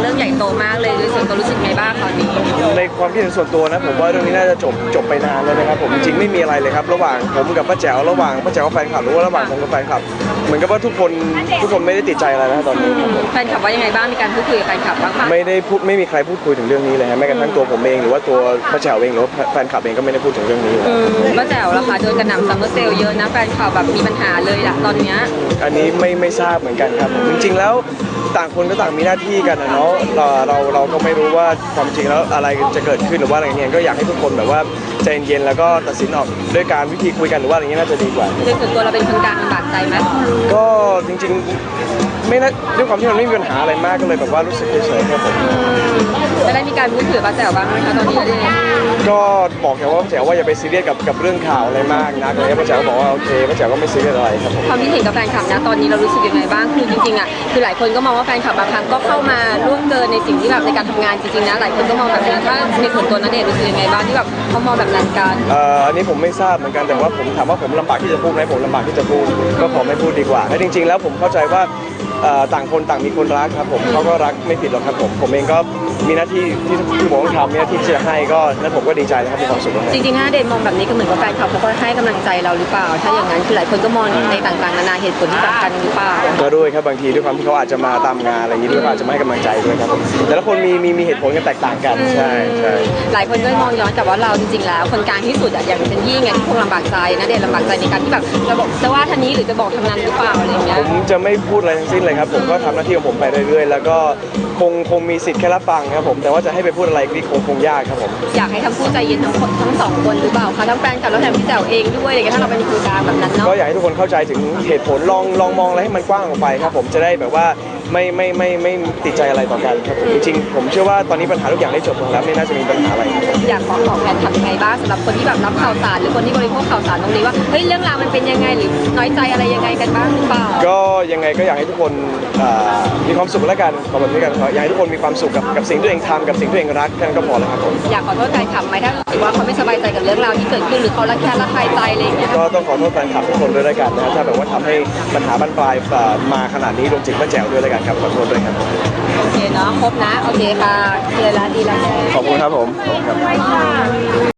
เรื่องใหญ่โตมากเลย ความคิดเห็นส่วนตัวนะผมว่าเรื่องนี้น่าจะจบจบไปนานแล้วนะครับผมจริงๆไม่มีอะไรเลยครับ ระหว่างผมกับป้าแจ๋วระหว่างป้าแจ๋วกับแฟนคลับหรือว่าระหว่างผมกับแฟนคลับเหมือนกับว่าทุกคนทุกคนไม่ได้ติดใจอะไรนะตอนนี้ครับผมแฟนคลับว่ายังไงบ้างมีการพูดคุยกับแฟนคลับบ้างปะไม่ได้พูดไม่มีใครพูดคุยถึงเรื่องนี้เลยฮะแม้กระทั่งตัวผมเองหรือว่าตัวป้าแจ๋วเองหรือว่าแฟนคลับเองก็ไม่ได้พูดถึงเรื่องนี้เลย อืมป้าแจ๋วล่ะคะโดนกระหน่ำซัมเมอร์เซลเยอะนะแฟนคลับแบบมีปัญหาเลยล่ะตอนเนี้ย อันนี้ไม่ไม่ทราบเหมือนกันครับผมจริง ๆ แล้วต่างคนก็ต่างมีหน้าที่กันนะเนาะเราเราเราก็ไม่รู้ว่าความจริงแล้วอะไรจะเกิดขึ้นหรือว่าอะไรเงี้ยก็อยากให้ทุกคนแบบว่า ใจเย็นๆแล้วก็ตัดสินออกด้วยการวิธีคุยกันหรือว่าอะไรเงี้ยน่าจะดีกว่าโดยส่วนตัวเราเป็นคนกลางลำบากใจไหมก็จริงๆ ไม่น่าด้วยความที่มันไม่มีปัญหาอะไรมากก็เลยแบบว่ารู้สึกเฉยๆครับผมจะได้มีการพูดคุยกับป้าแจ๋วบ้างไหมคะตอนนี้เนี่ยก็บอกแกว่าป้าแจ๋วว่าอย่าไปซีเรียสกับกับเรื่องข่าวอะไรมากนักอะไรเงี้ยป้าแจ๋วก็บอกว่าโอเคป้าแจ๋วก็ไม่ซีเรียสอะไรครับผมความคิดเห็นกับแฟนคลับนะตอนนี้เรารู้สึกยังไงบ้างคือจริงๆอะคือหลายคนก็มองว่าแฟนคลับบางครั้งก็เข้ามาล่วงเกินในสิ่งที่แบบในการทำงานจริงๆนะหลายคนก็มองแบบนั้นถ้าในส่วนตัวนัเดชน์รู้สึกยังไงบ้างที่แบบเขามองแบบนั้นกันเอ่ออันนี้ผมไม่ทราบเหมือนกันแต่ว่าผมถามว่าผมลำบากที่จะพูดไหมผมลำบากที่จะพูดก็ขอไม่พูดดีกว่าและจริง ๆ แล้วผมเข้าใจว่า ต่างคนต่างมีคนรักครับผมเขาก็รักไม่ผิดหรอกครับผมผมเองก็มีหน้าที่ที่ที่ผมต้องทำมีหน้าที่ที่จะให้ก็นั้นผมก็ดีใจนะครับมีความสุขนะครับจริงๆนัเดชน์มองแบบนี้ก็เหมือนกับแฟนคลับเขาก็ให้กำลังใจเราหรือเปล่า ถ้าอย่างนั้นคือหลายคนก็มองในต่างๆนานาเหตุผลที่สำคัญหรือเปล่าก็ด้วยครับบางทีด้วยความที่เขาอาจจะมาตามงานอะไรอย่างนี้ด้วยเขาอาจจะมาให้กำลังใจด้วยครับผมแต่ละคนมีมีมีเหตุผลกันแตกต่างกันใช่ใช่หลายคนก็มองย้อนกลับว่าเราจริงๆแล้ว คนกลางที่สุดอะอย่างเจนยี่ไงที่คงลำบากใจนะเดชน์ลำบากใจในการที่แบบจะบอกจะว่าท่านนี้หรือจะบอกทางนั้นหรือเปล่าอะไรอย่างเงี้ยผมจะไม่พูดอะไรทั้งสิ้นเลยครับผมก็ทำหน้าที่ของผมไปเรื่อยๆ แล้วก็คงคงมีสิทธิ์แค่รับฟังครับผมแต่ว่าจะให้ไปพูดอะไรนี่คงคงยากครับผมอยากให้ทั้งคู่ใจเย็นทั้งคนทั้งสองคนหรือเปล่าคะทั้งแฟนคลับแล้วแถมพี่แจ๋วเองด้วยอะไรอย่างเงี้ยถ้าเราเป็นคนกลางแบบนั้นเนาะก็อยากให้ทุกคนเข้าใจถึงเหตุผลลองลองมองอะไรให้มันกว้างออกไปครับผมจะได้แบบว่าไม่ไม่ไม่ไม่ติดใจอะไรต่อกันครับผมจริงๆผมเชื่อว่าตอนนี้ปัญหาทุกอย่างได้จบลงแล้วไม่น่าจะมีปัญหาอะไรครับอยากขอขอแฟนคลับยังไงบ้างสำหรับคนที่แบบรับข่าวสารหรือคนที่บริโภคข่าวสารตรงนี้ว่าเฮ้ยเรื่องราวมันเป็นยังไงหรือน้อยใจอะไรยังไงกันบ้างหรือเปล่าก็ ยังไงก็อยากให้ทุกคนอ่ามีความสุขแล้วกันขอแบบนี้กันขออยากให้ทุกคนมีความสุขกับกับสิ่งที่ตัวเองทำกับสิ่งที่ตัวเองรักแค่นั้นก็พอแล้วครับผมอยากขอโทษแฟนคลับไหมถ้ารู้สึกว่าเขาไม่สบายใจกับเรื่องราวที่เกิดขึ้นหรือเขาละแค่ละคายใจอะไรอย่างเงี้ยก็ต้องขอโทษแฟนคลับทุกคนด้วยแล้วกันนะครับถ้าแบบว่าทำให้ปัญหาบานปลายอ่ามาขนาดนี้รวมถึงป้าแจ๋วด้วยแล้วกันครับขอโทษด้วยครับโอเคเนาะครบนะโอเคค่ะเคลียร์แล้วดีแล้วขอบคุณครับผมขอบคุณครับ